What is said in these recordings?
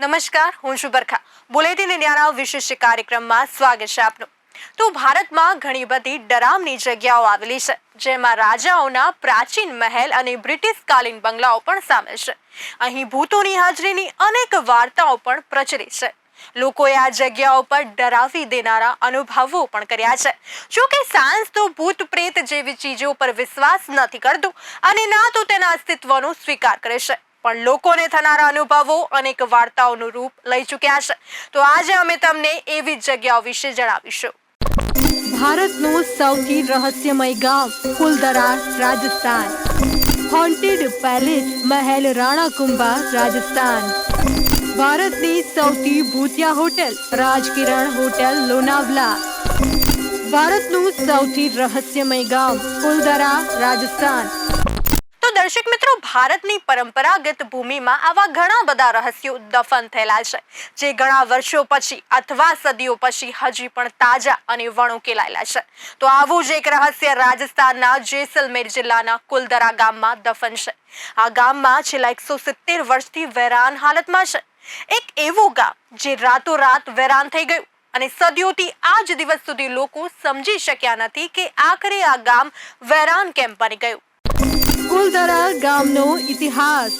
નમસ્કાર, હું છું બરખા. બુલેટિન ઇન્ડિયાના વિશેષ કાર્યક્રમમાં સ્વાગત છે આપનું. તો ભારતમાં ઘણી બધી ડરામની જગ્યાઓ આવેલી છે, જેમાં રાજાઓના પ્રાચીન મહેલ અને બ્રિટિશકાલીન બંગલાઓ પણ સામેલ છે. અહીં ભૂતોની હાજરીની અનેક વાર્તાઓ પણ પ્રચલિત છે. લોકોએ આ જગ્યાઓ પર ડરાવી દેનારા અનુભવો પણ કર્યા છે. જો કે સાયન્સ તો ભૂત પ્રેત જેવી ચીજો પર વિશ્વાસ નથી કરતું અને ના તો તેના અસ્તિત્વનો સ્વીકાર કરે છે. પણ લોકોને થનારા અનુભવો અનેક વાર્તાઓનું રૂપ લઈ ચૂક્યા છે. તો આજે અમે તમને એવી જ જગ્યાઓ વિશે જણાવીશું. ભારતનું સૌથી રહસ્યમય ગામ ફૂલદરા, રાજસ્થાન. હોન્ટેડ પેલેસ મહેલ રાણા કુંભા રાજસ્થાન. ભારતની સૌથી ભૂતિયા હોટેલ, રાજકિરણ હોટેલ, લોનાવલા. ભારતનું સૌથી રહસ્યમય ગામ ફૂલદરા, રાજસ્થાન. દર્શક મિત્રો, ભારતની પરંપરાગત ભૂમિમાં આવા ઘણા બધા રહસ્યો દફન થયેલા છે, જે ઘણા વર્ષો પછી અથવા સદીઓ પછી હજી પણ તાજા અને વણુકેલાયેલા છે. તો આવું જ એક રહસ્ય રાજસ્થાનના જેસલમેર જિલ્લાના કુલદરા ગામમાં દફન છે. આ ગામમાં છેલ્લા એકસો સિત્તેર વર્ષથી વેરાન હાલતમાં છે. એક એવું ગામ જે રાતોરાત વેરાન થઈ ગયું અને સદીઓથી આ જ દિવસ સુધી લોકો સમજી શક્યા નથી કે આખરે આ ગામ વેરાન કેમ બની ગયું. કુલદરા ગામનો ઇતિહાસ.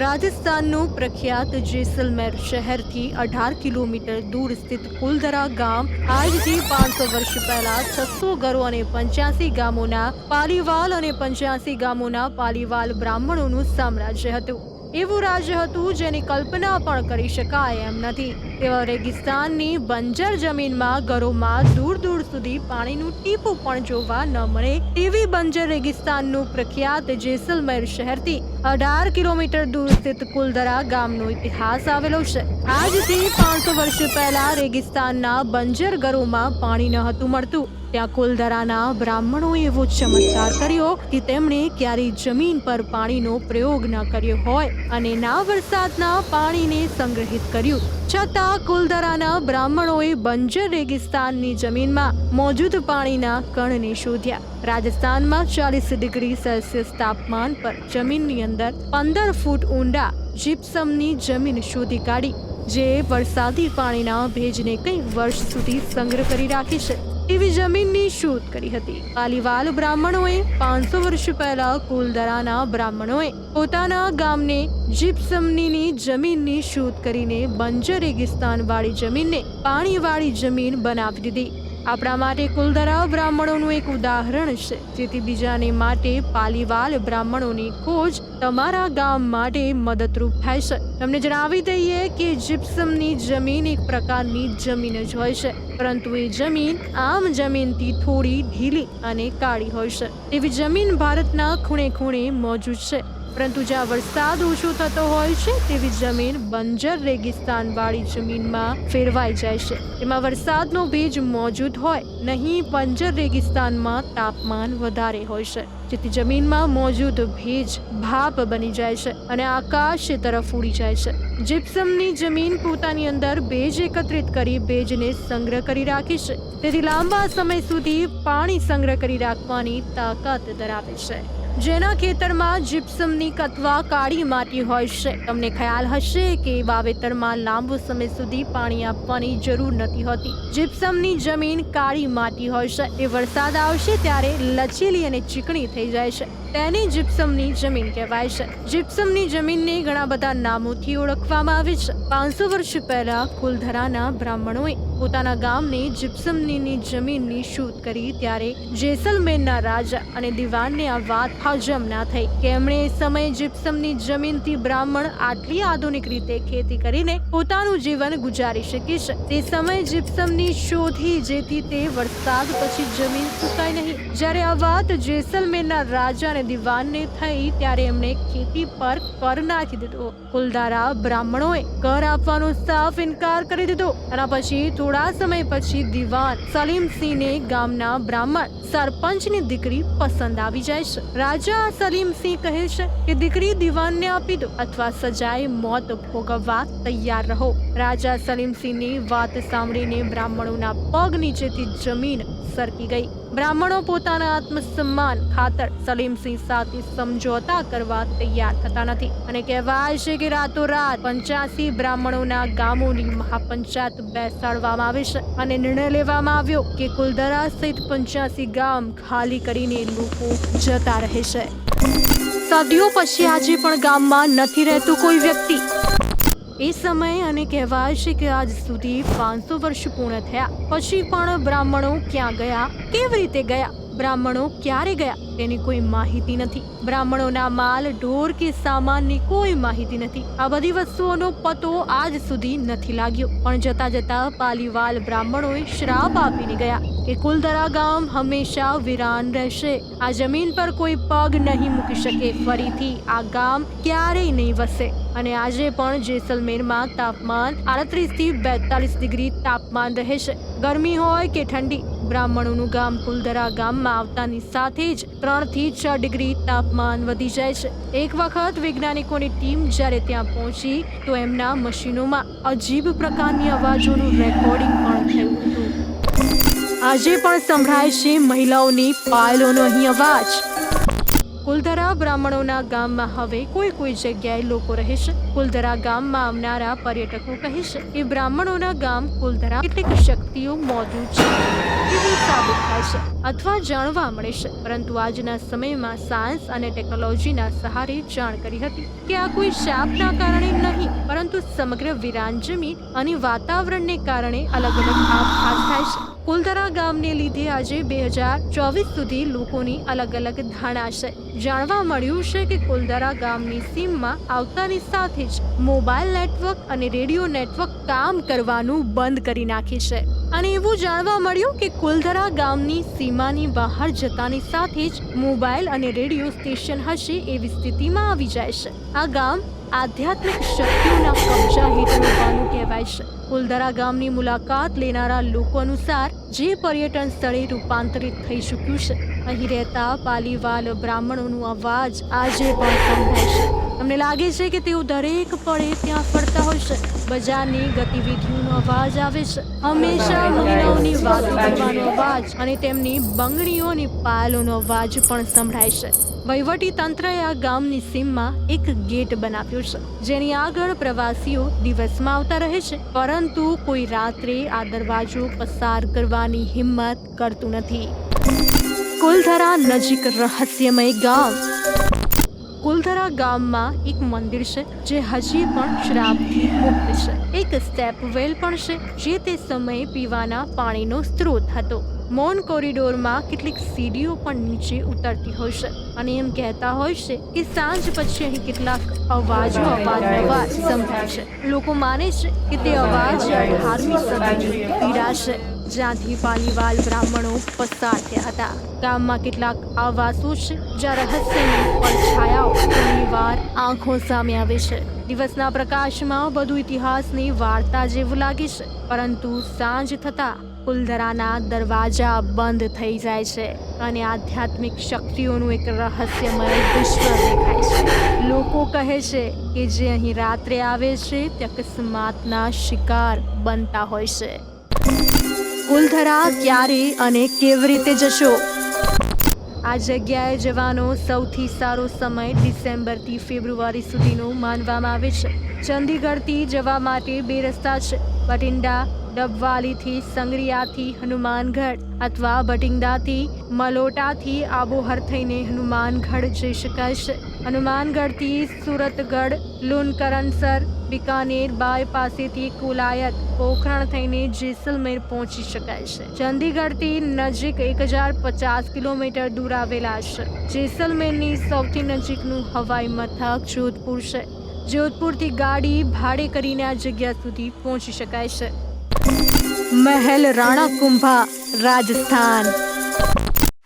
રાજસ્થાનનું પ્રખ્યાત જેસલમેર શહેરથી અઢાર કિલોમીટર દૂર સ્થિત કુલદરા ગામ આજથી પાંચસો વર્ષ પહેલા છસો ઘરો અને પંચ્યાસી ગામોના પાલીવાલ અને પંચ્યાસી ગામોના પાલીવાલ બ્રાહ્મણોનું સામ્રાજ્ય હતું. એવું રાજ્ય હતું જેની કલ્પના પણ કરી શકાય એમ નથી. તેવા રેગિસ્તાનની બંજર જમીનમાં ઘરોમાં દૂર દૂર સુધી પાણીનું ટીપું પણ જોવા ન મળે તેવી બંજર રેગિસ્તાનનું પ્રખ્યાત જેસલમેર શહેરથી અઢાર કિલોમીટર દૂર સ્થિત કુલદરા ગામનો ઇતિહાસ આવેલો છે. આજથી પાંચસો વર્ષ પહેલા રેગિસ્તાનના બંજર ઘરોમાં પાણી ન હતું મળતું. ત્યાં કુલધરાના બ્રાહ્મણોએ એવો ચમત્કાર કર્યો કે તેમણે ક્યારેય જમીન પર પાણીનો પ્રયોગ ન કર્યો હોય અને ના વરસાદના પાણીને સંગ્રહિત કર્યું. છતાં કુલધરાના બ્રાહ્મણોએ બંજર રેગિસ્તાનની જમીનમાં મોજૂદ પાણીના કણને શોધ્યા. રાજસ્થાનમાં ચાલીસ ડિગ્રી સેલ્સિયસ તાપમાન પર જમીનની અંદર પંદર ફૂટ ઊંડા જીપ્સમની જમીન શોધી કાઢી, જે વરસાદી પાણીના ભેજને કંઈક વર્ષ સુધી સંગ્રહ કરી રાખી છે. એવી જમીનની શોધ કરી હતી. પાલીવાલ બ્રાહ્મણોએ પાંચસો વર્ષ પહેલા કુલદરાના બ્રાહ્મણોએ પોતાના ગામને જીપ્સમનીની જમીનની શોધ કરીને બંજર રેગિસ્તાન વાળી જમીનને પાણીવાળી જમીન બનાવી દીધી. આપણા માટે કુલદરા બ્રાહ્મણોનું એક ઉદાહરણ છે. જેથી બીજાને માટે પાલીવાલ બ્રાહ્મણોની ખોજ તમારા ગામ માટે મદદરૂપ થાય છે. તમને જણાવી દઈએ કે જીપ્સમની જમીન એક પ્રકારની જમીન જ હોય છે. પરંતુ એ જમીન આમ જમીનથી થોડી ઢીલી અને કાળી હોય છે. એવી જમીન ભારતના ખૂણે ખૂણે મોજૂદ છે. પરંતુ જ્યાં વરસાદ ઓછો થતો હોય છે, તેવી જમીન બંજર રેગિસ્તાન વાળી જમીનમાં ફેરવાઈ જાય છે. એમાં વરસાદનો ભેજ મોજૂદ હોય, નહીં, બંજર રેગિસ્તાનમાં તાપમાન વધારે હોય છે. જેથી જમીનમાં મોજૂદ ભેજ ભાપ બની જાય છે અને આકાશ તરફ ઉડી જાય છે. જીપ્સમની જમીન પોતાની અંદર ભેજ એકત્રિત કરી ભેજને સંગ્રહ કરી રાખી છે. તેથી લાંબા સમય સુધી પાણી સંગ્રહ કરી રાખવાની તાકાત ધરાવે છે. જેના ખેતરમાં જીપ્સમની કથવા કાળી માટી હોય છે. તમને ખ્યાલ હશે કે વાવેતરમાં લાંબો સમય સુધી પાણી આપવાની જરૂર નથી હોતી. જીપ્સમની જમીન કાળી માટી હોય છે. એ વરસાદ આવશે ત્યારે લચીલી અને ચીકણી થઈ જાય છે. તેને જીપ્સમની જમીન કહેવાય છે. જીપ્સમની જમીનને ઘણા બધા નામોથી ઓળખવામાં આવે છે. પાંચસો વર્ષ પહેલા કુલધરાના બ્રાહ્મણોએ પોતાના ગામને જીપ્સમની જમીનની શોધ કરી ત્યારે જેસલમેરના રાજા અને દિવાનને આ વાત હજમ ના થઈ. કે એમણે એ સમયે જીપ્સમની જમીનથી બ્રાહ્મણ આટલી આધુનિક રીતે ખેતી કરીને પોતાનું જીવન ગુજારી શકે છે. તે સમયે જીપ્સમની શોધી જેથી તે વરસાદ પછી જમીન સુકાય નહીં. જ્યારે આ વાત જેસલમેરના રાજા અને દિવાનને થઈ ત્યારે એમણે ખેતી પર કર નાખી દીધો. કુલધારા બ્રાહ્મણોએ કર આપવાનો સાફ ઇનકાર કરી દીધો. અને પછી થોડા સમય પછી દિવાન સલીમસિંહને ગામના બ્રાહ્મણ સરપંચની દીકરી પસંદ આવી જાય છે. રાજા સલીમસિંહ કહે છે કે દીકરી દિવાનને આપી દો અથવા સજાએ મોત ભોગવવા તૈયાર રહો. રાજા સલીમસિંહની વાત સાંભળીને બ્રાહ્મણોના પગ નીચેથી જમીન સરકી ગઈ. બ્રાહ્મણો પોતાના આત્મસન્માન ખાતર સલીમસિંહ સાથે સમજોતા કરવા તૈયાર થતા નથી. અને કહેવાય છે કે રાતોરાત પંચ્યાસી બ્રાહ્મણોના ગામોની મહાપંચાયત બેસાડવામાં આવી છે અને નિર્ણય લેવામાં આવ્યો કે કુલધરા સહિત પંચ્યાસી ગામ ખાલી કરીને લોકો જતા રહે છે. સદીઓ પછી આજે પણ ગામમાં નથી રહેતું કોઈ વ્યક્તિ. એ સમયે અને કહેવાય છે કે આજ સુધી પાંચસો વર્ષ પૂર્ણ થયા. પછી પણ બ્રાહ્મણો ક્યાં ગયા? કેવી રીતે ગયા? બ્રાહ્મણો ક્યારે ગયા? તેની કોઈ માહિતી નથી. બ્રાહ્મણોના માલ, ઢોર કે સામાનની કોઈ માહિતી નથી. આ બધી વસ્તુઓનો પતો આજ સુધી નથી લાગ્યો. પણ જતા જતા પાલીવાલ બ્રાહ્મણોએ શ્રાપ આપીને ગયા કે કુલદરા ગામ હંમેશા વિરાન રહેશે. આ જમીન પર કોઈ પગ નહીં મૂકી શકે. ફરીથી આ ગામ ક્યારેય નહીં વસે અને આજે પણ જેસલમેરમાં તાપમાન આડત્રીસથી બેતાલીસ ડિગ્રી તાપમાન રહે છે. ગરમી હોય કે ઠંડી, બ્રાહ્મણોનું ગામ કુલદરા ગામમાં આવતાની સાથે જ ત્રણથી છ ડિગ્રી તાપમાન વધી જાય છે. એક વખત વૈજ્ઞાનિકોની ટીમ જ્યારે ત્યાં પહોંચી, તો એમના મશીનોમાં અજીબ પ્રકારની અવાજોનું રેકોર્ડિંગ પણ થયું હતું. આજે પણ સંભળાય છે મહિલાઓની પાયલોનો અહીં અવાજ. કુલધરા બ્રાહ્મણોના ગામમાં હવે કોઈ કોઈ જગ્યાએ લોકો રહે છે. કુલધરા ગામમાં આવનારા પર્યટકો કહે છે કે બ્રાહ્મણોના ગામ કુલધરા કેટલીક શક્તિઓ મોજૂદ છે એવું સાબિત થાય છે અથવા જાણવા મળે છે. પરંતુ આજના સમયમાં સાયન્સ અને ટેકનોલોજીના સહારે જાણ કરી હતી કે આ કોઈ શાપના કારણે નહીં, પરંતુ સમગ્ર વિરાન જમીન અને વાતાવરણને કારણે અલગ અલગ આભાસ થાય છે. કુલધરા ગામને લીધે આજે બે હજાર ચોવીસ સુધી લોકોની અલગ અલગ ધારણા છે. જાણવા મળ્યું છે કે કુલધરા ગામની સીમમાં આવતાની સાથે જ મોબાઈલ નેટવર્ક અને રેડિયો નેટવર્ક કામ કરવાનું બંધ કરી નાખી છે. અને એવું જાણવા મળ્યું કે કુલધરા ગામની સીમાની બહાર જતાની સાથે જ મોબાઈલ અને રેડિયો સ્ટેશન હશે એવી સ્થિતિમાં આવી જાય છે. આ ગામ આધ્યાત્મિક શક્તિઓના કબજા હેઠળ હોવાનું કહેવાય છે. કુલધરા ગામની મુલાકાત લેનારા લોકો અનુસાર જે પર્યટન સ્થળે રૂપાંતરિત થઈ ચૂક્યું છે. અહીં રહેતા પાલીવાલ બ્રાહ્મણોનું અવાજ આજે પણ સંભળાય છે. અમને લાગે છે કે તેઓ દરેક પળે ત્યાં ફરતા હોય છે. બજારની અવાજ આવે છે. હંમેશા મહિલાઓની વાત કરવાનો અવાજ અને તેમની બંગડીઓની પાયલોનો અવાજ પણ સંભળાય છે. વહીવટી તંત્રએ આ ગામની સીમમાં એક ગેટ બનાવ્યો છે જેની આગળ પ્રવાસીઓ દિવસમાં આવતા રહે છે. પરંતુ કોઈ રાત્રે આ દરવાજો પસાર કરવાની હિંમત કરતું નથી. કુલધરા નજીક રહસ્યમય ગામ કુલધરા ગામમાં એક મંદિર છે, જે હજી પણ શ્રાપથી મુક્ત છે. એક સ્ટેપ વેલ પણ છે, જે તે સમયે પીવાના પાણીનો સ્ત્રોત હતો. મૌન કોરિડોરમાં કેટલીક સીડીઓ પણ નીચે ઉતરતી હોય છે અને એમ કહેતા હોય છે કે સાંજ પછી અહીં કેટલાક અવાજો અવારનવાર સંભળાય છે. લોકો માને છે કે તે અવાજ ધાર્મિક સદીની પીડા છે જ્યાંથી પાલીવાલ બ્રાહ્મણો પસાર થયા હતા. ગામમાં કેટલાક આવાસો છે, જ્યાં રહસ્યની પડછાયાઓ ઘણીવાર આંખો સામે આવે છે. દિવસના પ્રકાશમાં બધું ઇતિહાસની વાર્તા જેવું લાગે છે, પરંતુ સાંજ થતા કુલધરાના દરવાજા બંધ થઈ જાય છે અને આધ્યાત્મિક શક્તિઓનું એક રહસ્યમય વિશ્વ દેખાય છે. લોકો કહે છે કે જે અહીં રાત્રે આવે છે, તે અકસ્માતના શિકાર બનતા હોય છે. કુલધરા ક્યારે અને કેવી રીતે જશો? આ જગ્યાએ જવાનો સૌથી સારો સમય ડિસેમ્બરથી ફેબ્રુઆરી સુધીનો માનવામાં આવે છે. ચંદીગઢથી જવા માટે બે રસ્તા છે. બઠિંડા ડબવાલીથી સંગરિયાથી હનુમાનગઢ અથવા બટિંડાથી મલોટાથી આબોહર થઈને હનુમાનગઢ જઈ શકાય છે. હનુમાનગઢથી સુરતગઢ લુનકરણસર બિકાનેર બાય પાસેથી કુલાયત પોખરણ થઈને જેસલમેર પહોંચી શકાય છે. ચંદીગઢથી નજીક એક હજાર પચાસ કિલોમીટર દૂર આવેલા છે. જેસલમેરની સૌથી નજીકનું હવાઈ મથક જોધપુર છે. જોધપુરથી ગાડી ભાડે કરીને આ જગ્યા સુધી પહોંચી શકાય છે. મહેલ રાણા કુંભા રાજસ્થાન.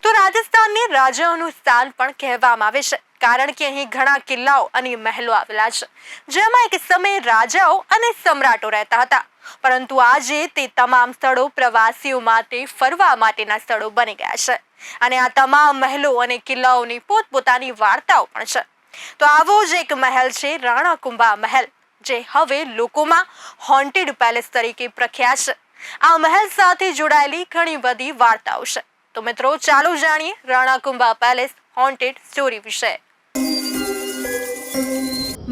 તો રાજસ્થાનને રાજાઓનું સ્થાન પણ કહેવામાં આવે છે. કારણ કે અહીં ઘણા કિલ્લાઓ અને મહેલો આવેલા છે. જેમાં એક સમયે રાજાઓ અને સમ્રાટો રહેતા હતા. પરંતુ આજે તે તમામ સ્થળો પ્રવાસીઓ માટે ફરવા માટેના સ્થળો બની ગયા છે. અને આ તમામ મહેલો અને કિલ્લાઓની પોતપોતાની વાર્તાઓ પણ છે. તો આવો જ એક મહેલ છે રાણા કુંભા મહેલ, જે હવે લોકોમાં હોન્ટેડ પેલેસ તરીકે પ્રખ્યાત છે. આ મહેલ સાથે જોડાયેલી ઘણી બધી વાર્તાઓ છે. તો મિત્રો, ચાલો જાણીએ રાણાકુંભા પેલેસ હોન્ટેડ સ્ટોરી વિશે.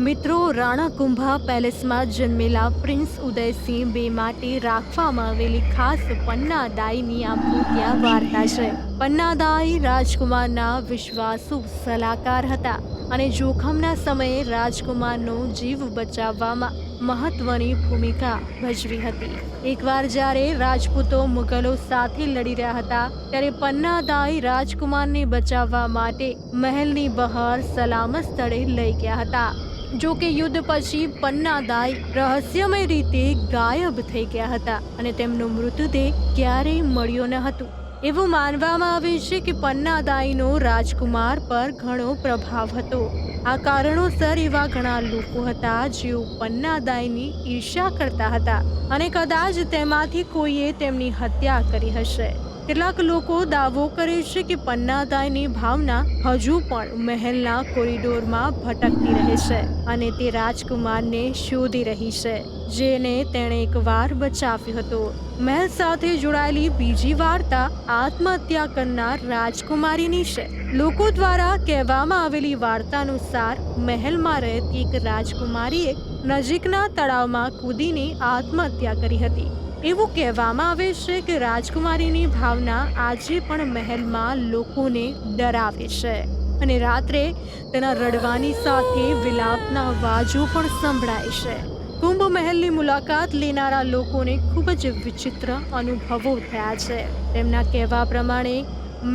મિત્રો રાણાકુંભા પેલેસમાં જન્મેલા પ્રિન્સ ઉદયસિંહ બે માટે રાખવામાં આવેલી ખાસ પન્નાદાઈની આ ભૂતિયા વાર્તા છે. પન્નાદાઈ રાજકુમારના વિશ્વાસુ સલાહકાર હતા અને જોખમના સમયે રાજકુમારનો જીવ બચાવવામાં મહત્વની ભૂમિકા ભજવી હતી. એકવાર જ્યારે રાજપૂતો મુગલો સાથે લડી રહ્યા હતા, ત્યારે પન્નાદાઈ રાજકુમારને બચાવવા માટે મહેલની બહાર સલામત સ્થળે લઈ ગયા હતા. જો કે યુદ્ધ પછી પન્નાદાઈ રહસ્યમય રીતે ગાયબ થઈ ગયા હતા અને તેમનો મૃતદેહ ક્યારેય મળ્યો ન હતો. એવું માનવામાં આવે છે કે પન્નાદાઈનો રાજકુમાર પર ઘણો પ્રભાવ હતો. આ કારણોસર એવા ઘણા લોકો હતા જેઓ પન્નાદાઈની ઈર્ષ્યા કરતા હતા અને કદાચ તેમાંથી કોઈએ તેમની હત્યા કરી હશે. કેટલાક લોકો દાવો કરે છે કે પન્નાદાયની ભાવના હજુ પણ મહેલના કોરિડોરમાં ભટકતી રહે છે અને તે રાજકુમારને શોધી રહી છે, જેને તેણે એકવાર બચાવ્યો હતો. મહેલ સાથે જોડાયેલી બીજી વાર્તા આત્મહત્યા કરનાર રાજકુમારીની છે. લોકો દ્વારા કહેવામાં આવેલી વાર્તાનુસાર મહેલમાં રહેતી એક રાજકુમારીએ નજીકના તળાવમાં કૂદીને આત્મહત્યા કરી હતી. એવું કહેવામાં આવે છે કે રાજકુમારીની ભાવના આજે પણ મહેલમાં લોકોને ડરાવે છે અને રાત્રે તેના રડવાની સાથે વિલાપના અવાજો પણ સંભળાય છે. કુંભ મહેલની મુલાકાત લેનારા લોકોને ખૂબ જ વિચિત્ર અનુભવો થયા છે. તેમના કહેવા પ્રમાણે,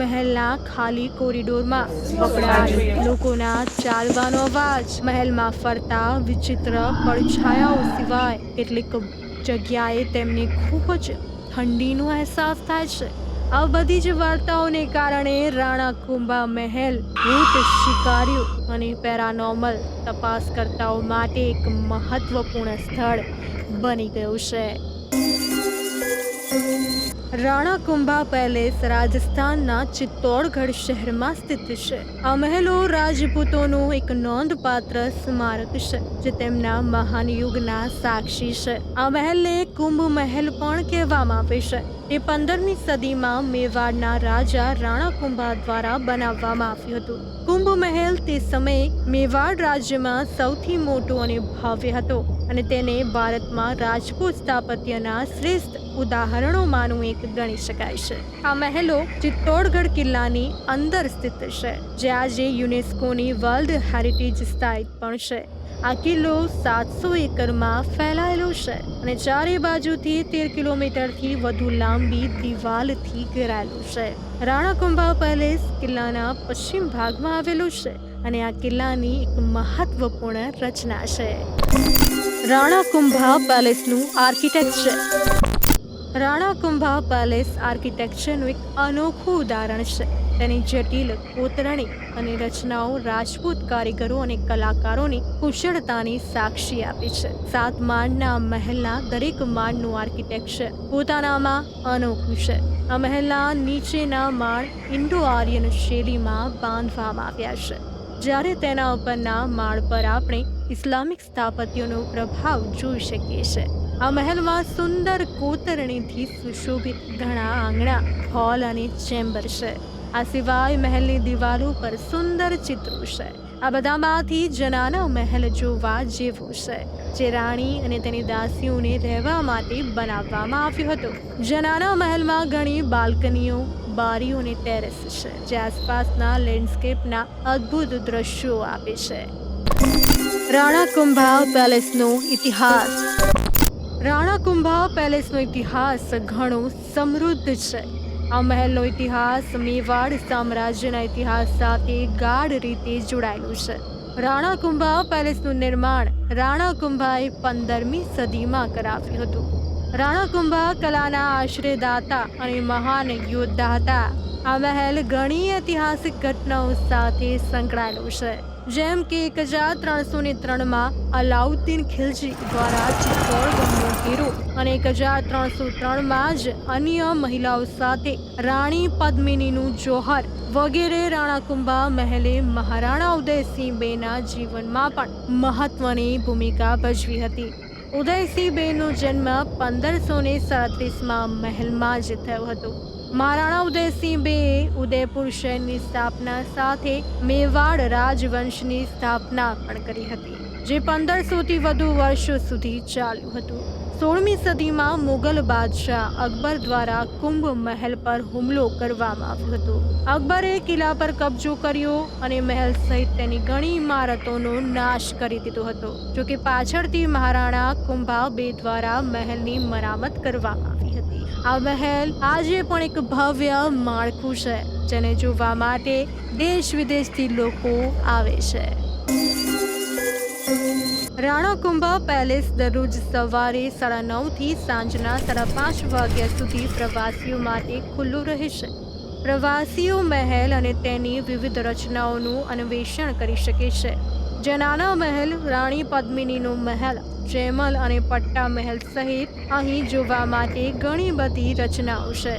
મહેલના ખાલી કોરિડોરમાં બકડાટ લોકોના ચાલવાનો અવાજ, મહેલમાં ફરતા વિચિત્ર પડછાયાઓ સિવાય કેટલીક જગ્યાએ તેમને ખૂબ જ ઠંડીનો અહેસાસ થાય છે. આ બધી જ વાર્તાઓને કારણે રાણા કુંભા મહેલ ભૂત શિકારીઓ અને પેરાનોર્મલ તપાસકર્તાઓ માટે એક મહત્વપૂર્ણ સ્થળ બની ગયું છે. રાણા કુંભા પેલેસ રાજસ્થાનના ચિત્તોડગઢ શહેરમાં સ્થિત છે. આ મહેલો રાજપૂતોનું એક નોંધપાત્ર સ્મારક છે, જે તેમના મહાન યુગના સાક્ષી છે. આ મહેલને કુંભ મહેલ પણ કહેવામાં આવે છે. તે પંદરમી સદીમાં મેવાડના રાજા રાણા કુંભા દ્વારા બનાવવામાં આવ્યું હતું. કુંભ મહેલ તે સમયે મેવાડ રાજ્યમાં સૌથી મોટો અને ભવ્ય હતો અને તેને ભારતમાં રાજપૂત સ્થાપત્યના શ્રેષ્ઠ ઉદાહરણોમાંનું એક ગણી શકાય છે. આ મહેલો ચિત્તોડગઢ કિલ્લાની અંદર સ્થિત છે, જે આજે યુનેસ્કોની વર્લ્ડ હેરિટેજ સાઇટ પણ છે. આ કિલ્લો સાતસો એકરમાં ફેલાયેલો છે અને ચારે બાજુથી તેર કિલોમીટરથી વધુ લાંબી દિવાલથી ઘેરાયેલું છે. રાણા કુંભા પેલેસ કિલ્લાના પશ્ચિમ ભાગમાં આવેલું છે અને આ કિલ્લાની એક મહત્વપૂર્ણ રચના છે. રાણા કુંભા પેલેસનું આર્કિટેક્ચર રાણા કુંભા પેલેસ આર્કિટેક્ચરનું એક અનોખું ઉદાહરણ છે. તેની જટિલ કોતરણી અને રચનાઓ રાજપૂત કારીગરો અને કલાકારોની કુશળતાની સાક્ષી આપે છે. સાત માળના મહેલના દરેક માળનું આર્કિટેક્ચર પોતાનામાં અનોખું છે. આ મહેલના નીચેના માળ ઇન્ડો આર્યન શૈલીમાં બાંધવામાં આવ્યા છે. જ્યારે તેના ઉપરના માળ પર આપણે ઇસ્લામિક સ્થાપત્યોનો પ્રભાવ જોઈ શકીએ છીએ આ મહેલમાં સુંદર કોતરણીથી સુશોભિત ઘણા આંગણા, હોલ અને ચેમ્બર છે. આ સિવાય મહેલની દિવાલો પર સુંદર ચિત્રો છે આ બધામાંથી જનાના મહેલ જોવા જેવો છે જે રાણી અને તેની દાસીઓને રહેવા માટે બનાવવામાં આવ્યો હતો. જનાના મહેલમાં ઘણી બાલ્કનીઓ, બારીઓ અને ટેરેસ છે. જે આસપાસના લેન્ડસ્કેપના અદ્ભુત દ્રશ્યો આપે છે. રાણાકુંભા પેલેસનો ઇતિહાસ. રાણાકુંભા પેલેસનો ઇતિહાસ ઘણો સમૃદ્ધ છે. આ મહેલનો ઇતિહાસ મેવાડ સામ્રાજ્યના ઇતિહાસ સાથે ગાઢ રીતે જોડાયેલો છે. રાણા કુંભા પેલેસનું નિર્માણ રાણા કુંભાએ પંદરમી સદીમાં કરાવ્યું હતું. રાણા કુંભા કલાના આશ્રયદાતા અને મહાન યોદ્ધા હતા આ મહેલ ઘણી ઐતિહાસિક ઘટનાઓ સાથે સંકળાયેલો છે. જેમ કે એક હજાર ત્રણસો ને ત્રણમાં અલાઉદ્દીન ખિલજી દ્વારા ચિત્તોડગઢનો હીરો અને એક હજાર ત્રણસો ત્રણમાં જ અન્ય મહિલાઓ સાથે રાણી પદ્મિનીનું જોહર વગેરે રાણાકુંભા મહેલે મહારાણા ઉદયસિંહ બેના જીવનમાં પણ મહત્વની ભૂમિકા ભજવી હતી. ઉદયસિંહ બેનો જન્મ પંદરસો ને સાડત્રીસમાં મહેલમાં જ થયો હતો. મહારાણા ઉદયસિંહ બે ઉદયપુર શહેરની સ્થાપના સાથે મેવાડ રાજવંશની સ્થાપના પણ કરી હતી, જે પંદરસોથી વધુ વર્ષો સુધી ચાલ્યું હતું. સોળમી સદીમાં મુગલ બાદશાહ અકબર દ્વારા કુંભ મહેલ પર હુમલો કરવામાં આવ્યો હતો. અકબરે કિલ્લા પર કબજો કર્યો અને મહેલ સહિત તેની ઘણી ઇમારતોનો નાશ કરી દીધો હતો, જોકે પાછળથી મહારાણા કુંભા બે દ્વારા મહેલની મરામત કરવામાં આ મહેલ આજે પણ એક ભવ્ય માળખું છે, જેને જોવા માટે દેશ વિદેશથી લોકો આવે છે. રાણા કુંભ પેલેસ દરરોજ સવારે સાડા નવથી સાંજના સાડા પાંચ વાગ્યા સુધી પ્રવાસીઓ માટે ખુલ્લું રહેશે. પ્રવાસીઓ મહેલ અને તેની વિવિધ રચનાઓનું અન્વેષણ કરી શકે છે. જે નાના મહેલ રાણી પદ્મિનીનો મહેલ, જેમલ અને પટ્ટા મહેલ સહિત અહીં જોવા માટે ઘણી બધી રચનાઓ છે.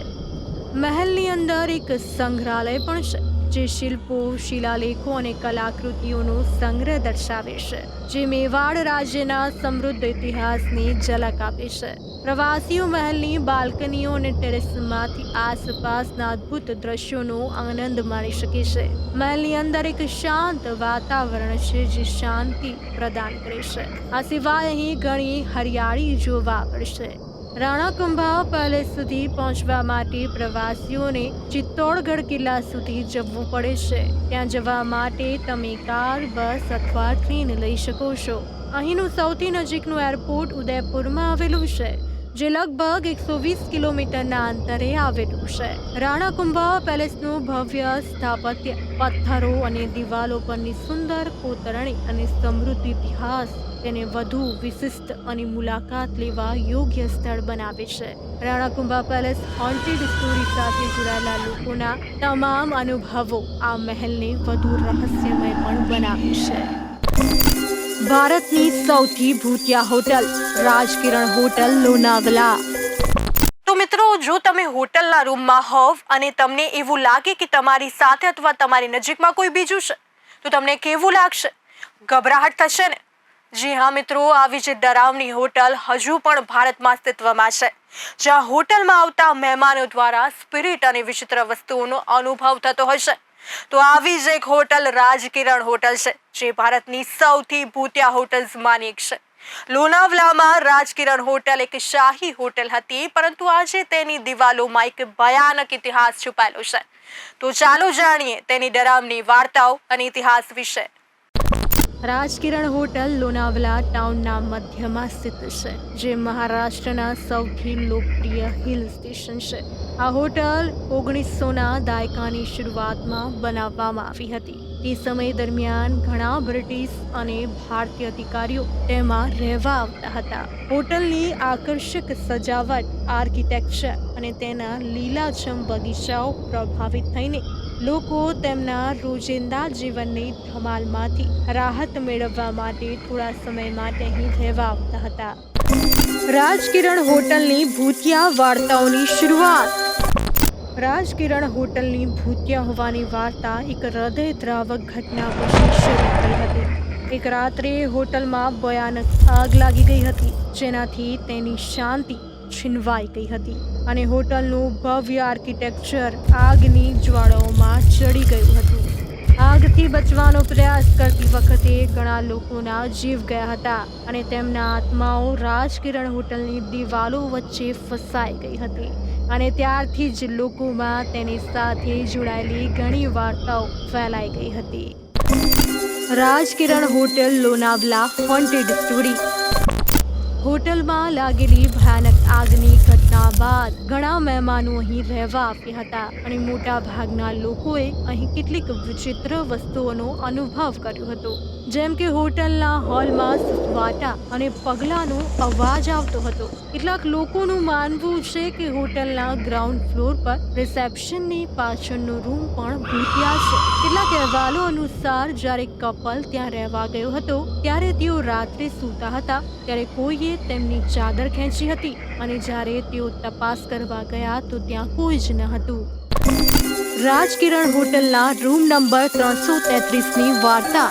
મહેલની અંદર એક સંગ્રહાલય પણ છે, જે શિલ્પો, શિલાલેખો અને કલાકૃતિઓનો સંગ્રહ દર્શાવે છે, જે મેવાડ રાજ્યના સમૃદ્ધ ઇતિહાસની ઝલક આપે છે. પ્રવાસીઓ મહેલની બાલ્કનીઓ અને ટેરેસમાંથી આસપાસના અદ્ભુત દ્રશ્યોનો આનંદ માણી શકે છે. મહેલની અંદર એક શાંત વાતાવરણ છે જે શાંતિ પ્રદાન કરે છે. આ સિવાય અહીં ઘણી હરિયાળી જોવા મળશે. રાણા કુંભા પેલેસ સુધી પહોંચવા માટે પ્રવાસીઓને ચિત્તોડગઢ કિલ્લા સુધી જવું પડે છે. ત્યાં જવા માટે તમે કાર, બસ અથવા ટ્રેન લઈ શકો છો. અહીંનું સૌથી નજીકનું એરપોર્ટ ઉદયપુરમાં આવેલું છે. જે લગભગ એકસો વીસ કિલોમીટરના અંતરે આવેલું છે. રાણા કુંભા પેલેસનું ભવ્ય સ્થાપત્ય, પથ્થરો અને દિવાલો પરની સુંદર કોતરણી અને સમૃદ્ધ ઇતિહાસ તેને વધુ વિશિષ્ટ અને મુલાકાત લેવા યોગ્ય સ્થળ બનાવે છે. Rana Kumbha palace haunted story સાથે જોડાયેલા લોકોના તમામ અનુભવો આ મહેલને વધુ રહસ્યમય પણ બનાવે છે. ભારતની સૌથી ભૂતિયા હોટલ, રાજકિરણ હોટલ લોનાગલા તો મિત્રો, જો તમે હોટલના રૂમમાં હોવ અને તમને એવું લાગે કે તમારી સાથે અથવા તમારી નજીકમાં કોઈ બીજું છે, તો તમને કેવું લાગશે? ગભરાહટ થશે ને? જી હા મિત્રો, આવી જે ડરાવની હોટલ હજુ પણ ભારતમાં અસ્તિત્વમાં છે, જ્યાં હોટલમાં આવતા મહેમાનો દ્વારા સ્પિરિટ અને વિચિત્ર વસ્તુઓનો અનુભવ થતો હશે તો આવી જ એક હોટલ રાજકિરણ હોટલ છે, જે ભારતની સૌથી ભૂતિયા હોટલ્સમાંની એક છે. લોનાવલામાં રાજકિરણ હોટલ એક શાહી હોટલ હતી, પરંતુ આજે તેની દિવાલોમાં એક ભયાનક ઇતિહાસ છુપાયેલો છે. તો ચાલો જાણીએ તેની ડરાવની વાર્તાઓ અને ઇતિહાસ વિશે. રાજકિરણ હોટલ લોનાવલા ટાઉનના મધ્યમાં સ્થિત છે, જે મહારાષ્ટ્રના સૌથી લોકપ્રિય હિલ સ્ટેશન છે. આ હોટલ ઓગણીસોના દાયકાની શરૂઆતમાં બનાવવામાં આવી હતી. તે સમય દરમિયાન ઘણા બ્રિટિશ અને ભારતીય અધિકારીઓ તેમાં રહેવા આવતા હતા. હોટલની આકર્ષક સજાવટ, આર્કિટેક્ચર અને તેના લીલાછમ બગીચાઓ પ્રભાવિત થઈને લોકો તેમના રોજિંદા જીવનની ધમાલમાંથી રાહત મેળવવા માટે થોડા સમય માટે અહીં રહેવા આવતા હતા. રાજકિરણ હોટલની ભૂતિયા વાર્તાઓની શરૂઆત. રાજકિરણ હોટલની ભૂતિયા હોવાની વાર્તા એક હૃદય દ્રાવક ઘટના પછી શરૂ થઈ હતી. એક રાત્રે હોટલમાં ભયાનક આગ લાગી ગઈ હતી, જેનાથી તેની શાંતિ છીનવાઈ ગઈ હતી અને હોટલનું ભવ્ય આર્કિટેક્ચર આગની જ્વાળાઓમાં ચડી ગયું હતું. આગથી બચવાનો પ્રયાસ કરતી વખતે ઘણા લોકોના જીવ ગયા હતા અને તેમના આત્માઓ રાજકિરણ હોટલની દિવાલો વચ્ચે ફસાઈ ગઈ હતી. અને ત્યારથી જ લોકોમાં તેની સાથે જોડાયેલી ઘણી વાર્તાઓ ફેલાઈ ગઈ હતી. Rajkiran hotel Lonavala haunted story હોટલમાં લાગેલી ભયાનક આગની ઘટના બાદ ઘણા મહેમાનો અહીં રહેવા આવ્યા હતા અને મોટા ભાગના લોકોએ અહીં કેટલીક વિચિત્ર વસ્તુઓનો અનુભવ કર્યો હતો. જેમ કે હોટલના હોલમાં સૂસવાટા અને પગલાંનો અવાજ આવતો હતો. કેટલાક લોકોનું માનવું છે કે હોટલના ગ્રાઉન્ડ ફ્લોર પર રિસેપ્શનની પાછળનો રૂમ પણ ભૂતિયા છે. કેટલાક અહેવાલો અનુસાર, જ્યારે કપલ ત્યાં રહેવા ગયો હતો, ત્યારે તેઓ રાત્રે સૂતા હતા, ત્યારે કોઈએ તેમની ચાદર ખેંચી હતી. અને જ્યારે તેઓ તપાસ કરવા ગયા તો ત્યાં કોઈ જ ન હતું. રાજકિરણ હોટલના રૂમ નંબર ત્રણસો તેત્રીસની વાર્તા.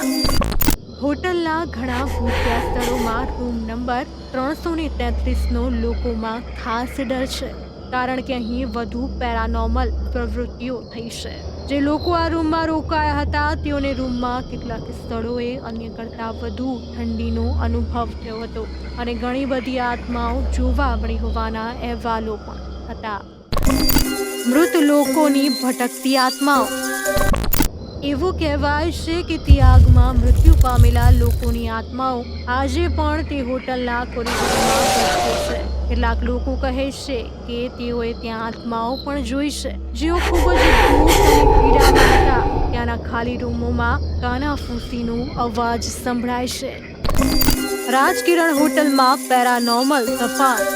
હોટલના ઘણા ભૂતિયા સ્થળોમાં રૂમ નંબર ત્રણસો ને તેત્રીસનો લોકોમાં ખાસ ડર છે, કારણ કે અહીં વધુ પેરાનોર્મલ પ્રવૃત્તિઓ થઈ છે. જે લોકો આ રૂમમાં રોકાયા હતા, તેઓને રૂમમાં કેટલાક સ્થળોએ અન્ય કરતાં વધુ ઠંડીનો અનુભવ થયો હતો અને ઘણી બધી આત્માઓ જોવા મળી હોવાના અહેવાલો પણ હતા. મૃત લોકોની ભટકતી આત્માઓ. એવું કહેવાય છે કે તે આગમાં મૃત્યુ પામેલા લોકોની આત્માઓ. આજે પણ તે હોટલના કોરિડોરમાં કેટલાક લોકો કહે છે કે તેઓએ ત્યાં આત્માઓ પણ જોઈ છે. જેઓ ખૂબ જ પીડામાં હતા. ત્યાંના ખાલી રૂમોમાં કાના ફૂસીનું અવાજ સંભળાય છે. રાજકિરણ હોટલમાં પેરાનોર્મલ તપાસ.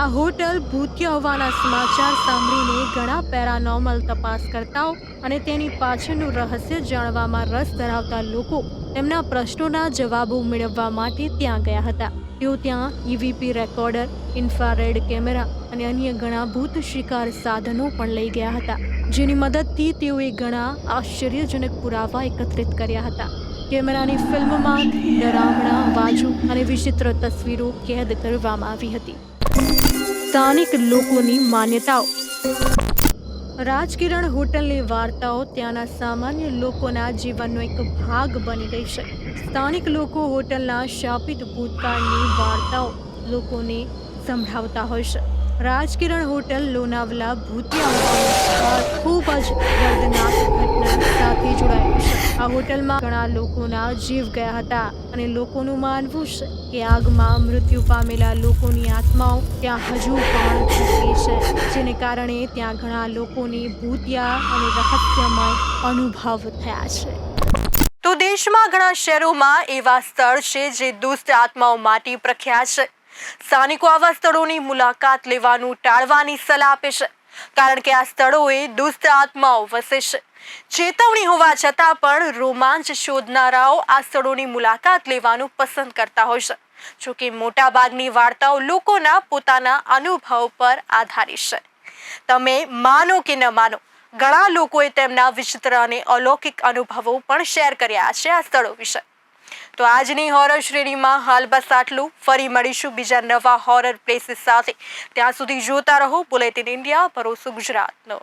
આ હોટલ ભૂત્ય હોવાના સમાચાર સાંભળીને ઘણા પેરાનોર્મલ તપાસકર્તાઓ અને તેની પાછળનું રહસ્ય જાણવામાં રસ ધરાવતા લોકો તેમના પ્રશ્નોના જવાબો મેળવવા માટે ત્યાં ગયા હતા. તેઓ ત્યાં ઈવીપી રેકોર્ડર ઇન્ફ્રારેડ કેમેરા અને અન્ય ઘણા ભૂત શિકાર સાધનો પણ લઈ ગયા હતા, જેની મદદથી તેઓએ ઘણા આશ્ચર્યજનક પુરાવા એકત્રિત કર્યા હતા. કેમેરાની ફિલ્મમાં ડરામણા અવાજો અને વિચિત્ર તસવીરો કેદ કરવામાં આવી હતી. સ્થાનિક લોકોની માન્યતાઓ રાજકિરણ હોટલની વાર્તાઓ ત્યાંના સામાન્ય લોકોના જીવનનો એક ભાગ બની ગઈ છે. સ્થાનિક લોકો હોટલના શાપિત ભૂતકાળની વાર્તાઓ લોકોને સંભળાવતા હોય છે. રાજકિરણ હોટલ લોનાવલા ભૂતિયા ખૂબ જ દર્દનાક ઘટના સાથે જોડાયેલું છે. આ હોટલમાં ઘણા લોકોના જીવ ગયા હતા અને લોકોનું માનવું છે કે આગમાં મૃત્યુ પામેલા લોકોની આત્માઓ ત્યાં હજુ પણ ભટકે છે, જેને કારણે ત્યાં ઘણા લોકોની ભૂતિયા અને રહસ્યમય અનુભવ થયા છે. તો દેશમાં ઘણા શહેરોમાં એવા સ્થળ છે જે દુષ્ટ આત્માઓ માટે પ્રખ્યાત છે. સ્થાનિકો આવા સ્થળોની મુલાકાત લેવાનું ટાળવાની સલાહ આપે છે. કારણ કે આ સ્થળોએ દુષ્ટ આત્માઓ વસે છે. ચેતવણી હોવા છતાં પણ રોમાંચ શોધનારાઓ આ સ્થળોની મુલાકાત લેવાનું પસંદ કરતા હોય છે. જોકે મોટાભાગની વાર્તાઓ લોકોના પોતાના અનુભવ પર આધારિત છે. તમે માનો કે ન માનો, ઘણા લોકોએ તેમના વિચિત્ર અને અલૌકિક અનુભવો પણ શેર કર્યા છે આ સ્થળો વિશે. તો આજની હોરર શ્રેણીમાં હાલ બસ આટલું. ફરી મળીશું બીજા નવા હોરર પ્લેસીસ સાથે. ત્યાં સુધી જોતા રહો બુલેટિન ઇન્ડિયા ભરોસો ગુજરાતનો.